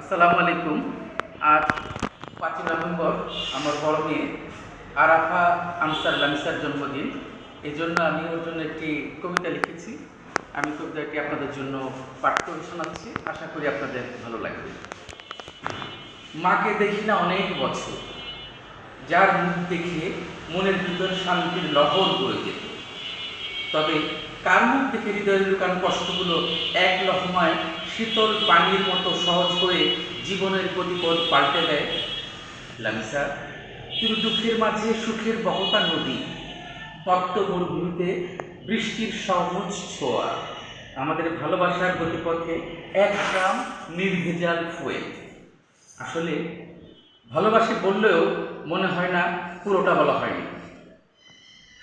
আসসালামু আলাইকুম। আজ পাঁচই নভেম্বর, আমার বড় মেয়ে আরাফা আনসার লামিসার জন্মদিন। এই জন্য আমি ওর জন্য একটি কবিতা লিখেছি। আমি কবিতাটি আপনাদের জন্য পাঠ করে শোনাচ্ছি। আশা করি আপনাদের ভালো লাগবে। মাকে দেখি না অনেক বছর। যার মুখ দেখে মনের ভিতর শান্তির লহর বয়ে যেত তবে কার দেখে হৃদয়ের লুকানো কষ্টগুলো এক লহমায় শীতল পানির মতো সহজ করে জীবনের প্রতিপদ পাল্টে দেয়? লামিসা তুমি দুঃখের মাঝে সুখের বহতা নদী তপ্ত মরুভূমিতে বৃষ্টির সহজ ছোঁয়া, আমাদের ভালোবাসার গতিপথে এক গ্রাম নির্ভেজাল ফুয়েল। আসলে ভালোবাসি বললেও মনে হয় না পুরোটা বলা হয়নি।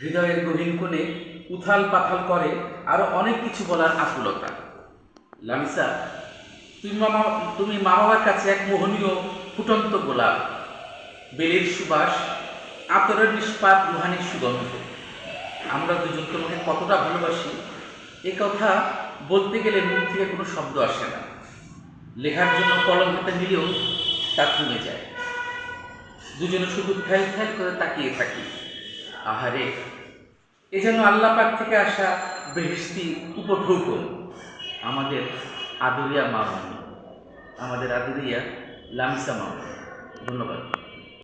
হৃদয়ের গভীর কোণে উথাল পাথাল করে আরও অনেক কিছু বলার আকুলতা। লামিসা তুমি মামা তুমি মা বাবার কাছে এক মোহনীয় ফুটন্ত গোলাপ, বেলের সুবাস, আতরের নিষ্পাত রুহানির সুগন্ধ। আমরা দুজন তোমাকে কতটা ভালোবাসি, এ কথা বলতে গেলে মুখ থেকে কোনো শব্দ আসে না। লেখার জন্য কলম হাতে নিলেও তা থেমে যায়। দুজনে শুধু ফ্যাল ফ্যাল করে তাকিয়ে থাকি। আহারে এ জন্য আল্লাহ পাক থেকে আসা বেহেস্তি উপঢৌকন আমাদের আদুরিয়া মা আমাদের আদুরিয়া লামসা মা ধন্যবাদ।